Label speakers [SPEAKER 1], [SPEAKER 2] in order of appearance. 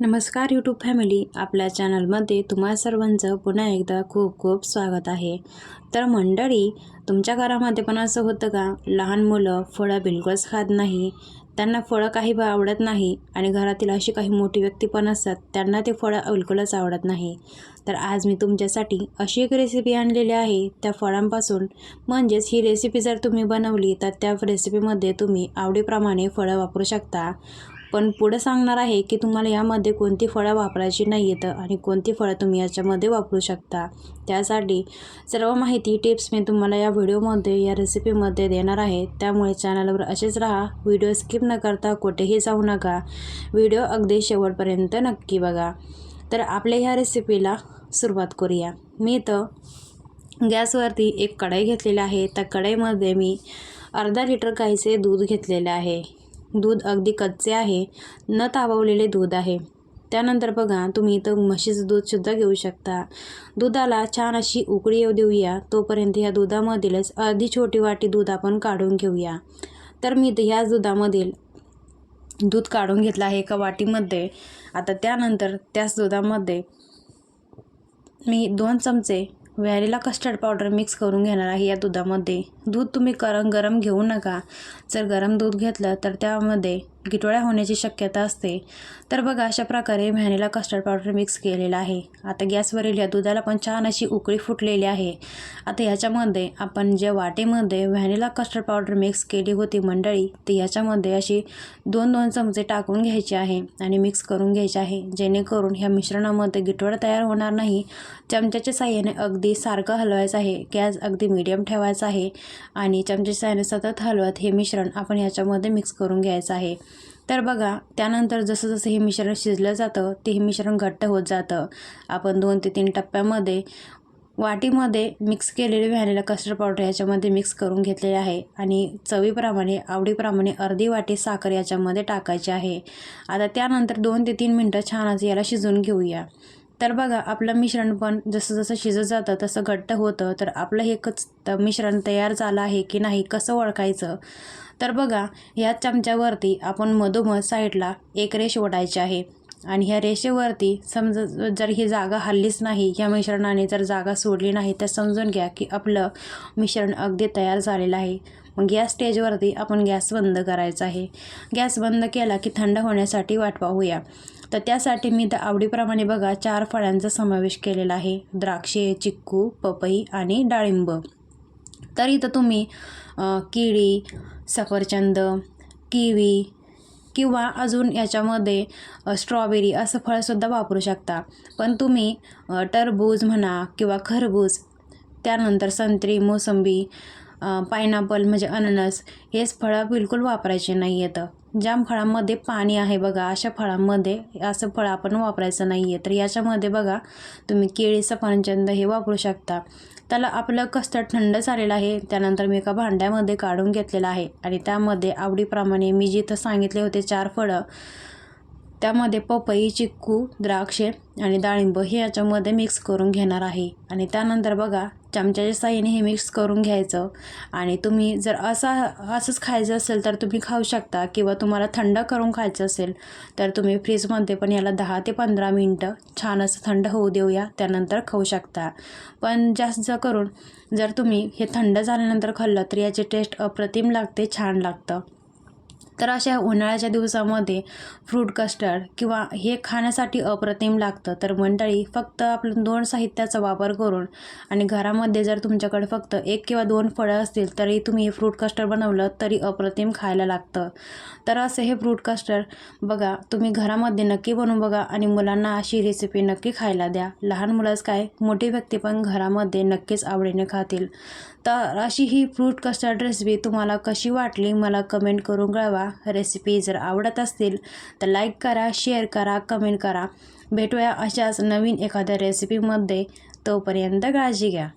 [SPEAKER 1] नमस्कार YouTube family आपल्या चॅनलमध्ये तुम्हा सर्वांचं पुन्हा एकदा खूप खूप स्वागत आहे. तर मंडळी तुमच्या घरामध्ये पण असं होतं का? लहान मुलं फळं बिलकुलच खात नाही. त्यांना फळं काही आवडत नाही आणि घरातील अशी काही मोठी व्यक्ती पण असतात त्यांना ते फळं बिलकुलच आवडत नाही. तर आज मी तुमच्यासाठी अशी एक रेसिपी आणलेली आहे. त्या फळांपासून म्हणजेच ही रेसिपी जर तुम्ही बनवली तर त्या रेसिपीमध्ये तुम्ही आवडीप्रमाणे फळं वापरू शकता. पण पुढं सांगणार आहे की तुम्हाला यामध्ये कोणती फळं वापरायची नाही आहेत आणि कोणती फळं तुम्ही याच्यामध्ये वापरू शकता. त्यासाठी सर्व माहिती टिप्स मी तुम्हाला या व्हिडिओमध्ये या रेसिपीमध्ये देणार आहे. त्यामुळे चॅनलवर असेच राहा. व्हिडिओ स्किप न करता कुठेही जाऊ नका. व्हिडिओ अगदी शेवटपर्यंत नक्की बघा. तर आपल्या ह्या रेसिपीला सुरुवात करूया. मी इथं गॅसवरती एक कढई घेतलेली आहे. त्या कढईमध्ये मी अर्धा लिटर गाईचे दूध घेतलेले आहे. दूध अगदी कच्चे आहे न ताववलेले दूध आहे. त्यानंतर बघा तुम्ही इथं म्हशीचं दूधसुद्धा घेऊ शकता. दुधाला छान अशी उकळी येऊ देऊया. तोपर्यंत ह्या दुधामधीलच अर्धी छोटी वाटी दूध आपण काढून घेऊया. तर मी इथं ह्याच दुधामधील दूध काढून घेतलं आहे एका वाटीमध्ये. आता त्यानंतर त्याच दुधामध्ये मी दोन चमचे व्हॅनिला कस्टर्ड पावडर मिक्स करून घेणार आहे या दुधामध्ये. दूध तुम्ही गरम गरम घेऊ नका. जर गरम दूध घेतलं तर त्यामध्ये गिटोळ्या होण्याची शक्यता असते. तर बघा अशा प्रकारे व्हॅनिला कस्टर्ड पावडर मिक्स केलेला आहे. आता गॅसवरील या दुधाला पण छान अशी उकळी फुटलेली आहे. आता ह्याच्यामध्ये आपण ज्या वाटेमध्ये व्हॅनिला कस्टर्ड पावडर मिक्स केली होती मंडळी ती ह्याच्यामध्ये अशी दोन दोन चमचे टाकून घ्यायचे आहे आणि मिक्स करून घ्यायचे आहे. जेणेकरून ह्या मिश्रणामध्ये गिटोळा तयार होणार नाही. चमच्याच्या साह्याने अगदी सारखं हलवायचं आहे. गॅस अगदी मीडियम ठेवायचा आहे आणि चमच्याच्या साह्याने सतत हलवत हे मिश्रण आपण ह्याच्यामध्ये मिक्स करून घ्यायचं आहे. तर बघा त्यानंतर जसं जसं हे मिश्रण शिजलं जातं ते हे मिश्रण घट्ट होत जातं. आपण दोन ते तीन टप्प्यामध्ये वाटीमध्ये मिक्स केलेले व्हॅनिला कस्टर्ड पावडर याच्यामध्ये मिक्स करून घेतलेले आहे आणि चवीप्रमाणे आवडीप्रमाणे अर्धी वाटी साखर याच्यामध्ये टाकायची आहे. आता त्यानंतर दोन ते तीन मिनटं छान असं याला शिजून घेऊया. तर बघा आपलं मिश्रण पण जसं जसं शिजत जातं तसं घट्ट होतं. तर आपलं हे कच मिश्रण तयार झालं आहे की नाही कसं ओळखायचं? तर बघा ह्या चमच्यावरती आपण मधोमध साईडला एक रेष ओढायची आहे. आणि ह्या रेषेवरती समजा जर ही जागा हल्लीच नाही ह्या मिश्रणाने जर जागा सोडली नाही तर समजून घ्या की आपलं मिश्रण अगदी तयार झालेलं आहे. मग या स्टेजवरती आपण गॅस बंद करायचा आहे. गॅस बंद केला की थंड होण्यासाठी वाट पाहूया तर त्यासाठी मी तर आवडीप्रमाणे बघा चार फळांचा समावेश केलेला आहे. द्राक्षे चिक्कू पपई आणि डाळिंब. तर इथं तुम्ही केळी सफरचंद किवी किंवा अजून याच्यामध्ये स्ट्रॉबेरी असं फळसुद्धा वापरू शकता. पण तुम्ही टरबूज म्हणा किंवा खरबूज त्यानंतर संत्री मोसंबी पायनॅपल म्हणजे अननस हेच फळं बिलकुल वापरायचे नाही आहेत ज्या फळांमध्ये पाणी आहे बघा अशा फळांमध्ये असं फळ आपण वापरायचं नाही आहे तर याच्यामध्ये बघा तुम्ही केळी सफरचंद हे वापरू शकता. त्याला आपलं कस्टर्ड थंड झालेलं आहे त्यानंतर मी एका भांड्यामध्ये काढून घेतलेलं आहे. आणि त्यामध्ये आवडीप्रमाणे मी जिथं सांगितले होते चार फळं त्यामध्ये पपई चिक्कू द्राक्षे आणि डाळिंब हे याच्यामध्ये मिक्स करून घेणार आहे. आणि त्यानंतर बघा चमच्याच्या साह्याने हे मिक्स करून घ्यायचं. आणि तुम्ही जर असं असंच खायचं असेल तर तुम्ही खाऊ शकता किंवा तुम्हाला थंड करून खायचं असेल तर तुम्ही फ्रीजमध्ये पण याला दहा ते पंधरा मिनटं छान असं थंड होऊ देऊया त्यानंतर खाऊ शकता. पण जास्त करून जर तुम्ही हे थंड झाल्यानंतर खाल्लं तर याची टेस्ट अप्रतिम लागते छान लागतं. तर अशा उन्हाळ्याच्या दिवसामध्ये फ्रूट कस्टर्ड किंवा हे खाण्यासाठी अप्रतिम लागतं. तर मंडळी फक्त आपलं दोन साहित्याचा वापर करून आणि घरामध्ये जर तुमच्याकडे फक्त एक किंवा दोन फळं असतील तरी तुम्ही हे फ्रूट कस्टर्ड बनवलं तरी अप्रतिम खायला लागतं. तर असं हे फ्रूट कस्टर्ड बघा तुम्ही घरामध्ये नक्की बनवून बघा आणि मुलांना अशी रेसिपी नक्की खायला द्या. लहान मुलंच काय मोठी व्यक्ती पण घरामध्ये नक्कीच आवडीने खातील. तर अशी ही फ्रूट कस्टर्ड रेसिपी तुम्हाला कशी वाटली मला कमेंट करून कळवा. रेसिपी जर आवडत असतील तर लाईक करा शेअर करा कमेंट करा. भेटूया अशाच नवीन एखाद्या रेसिपीमध्ये तोपर्यंत काळजी घ्या.